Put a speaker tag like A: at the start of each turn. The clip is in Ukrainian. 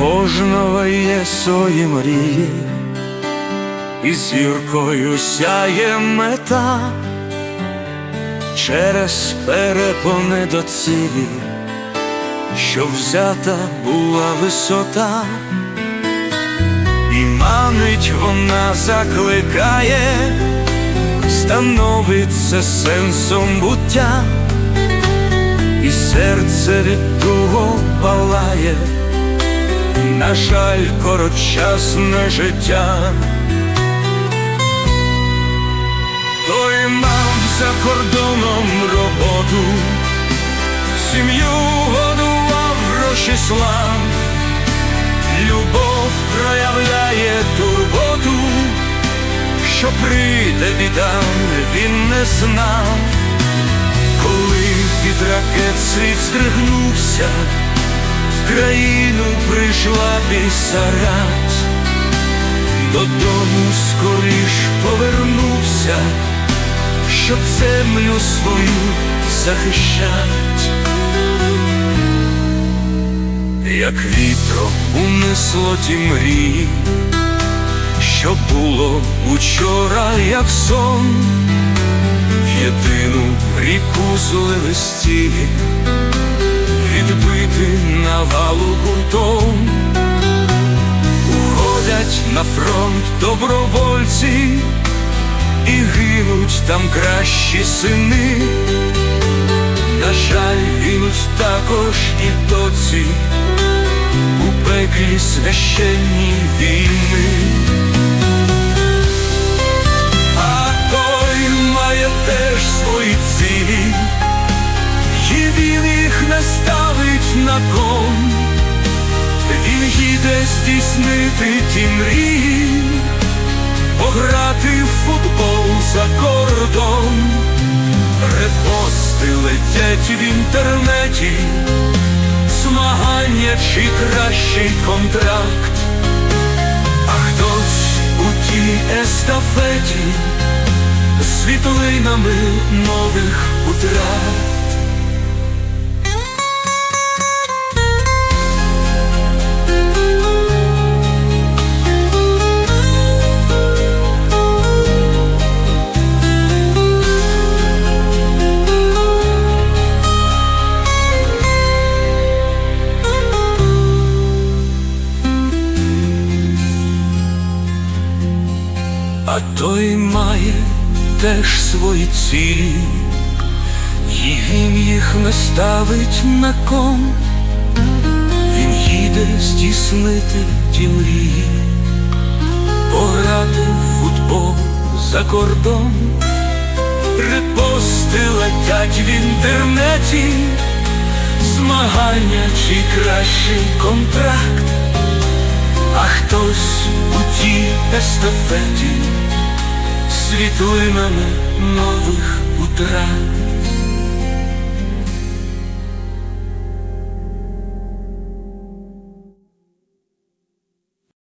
A: кожного є свої мрії, і зіркою сяє мета через перепони до цілі, що взята була висота, і манить вона закликає, становиться сенсом буття, і серце від того палає, на жаль, короткочасне життя. Той мав за кордоном роботу, сім'ю годував гроші слав, любов проявляє турботу, що прийде біда, він не знав, коли від ракет в країну прийшла бісарат, додому скоріш повернувся щоб землю свою захищать, як вітром унесло ті мрії, що було учора, як сон, в єдину ріку злили стілі, відбити навалу гуртом, уходять на фронт добровольці і гинуть там кращі сини, на жаль, гинуть також і доці у пеклі священні війни. Ставить він їде здійснити ті мрії пограти в футбол за кордон, репости летять в інтернеті, змагання чи кращий контракт, а хтось у тій естафеті світлинами нових утрат. А той має теж свої цілі, і він їх не ставить на кон, він їде здійснити ті мрії, пограти в футбол за кордон, репости летять в інтернеті, змагання чи кращий контракт. А хтось естафеті світлинами нових утрат.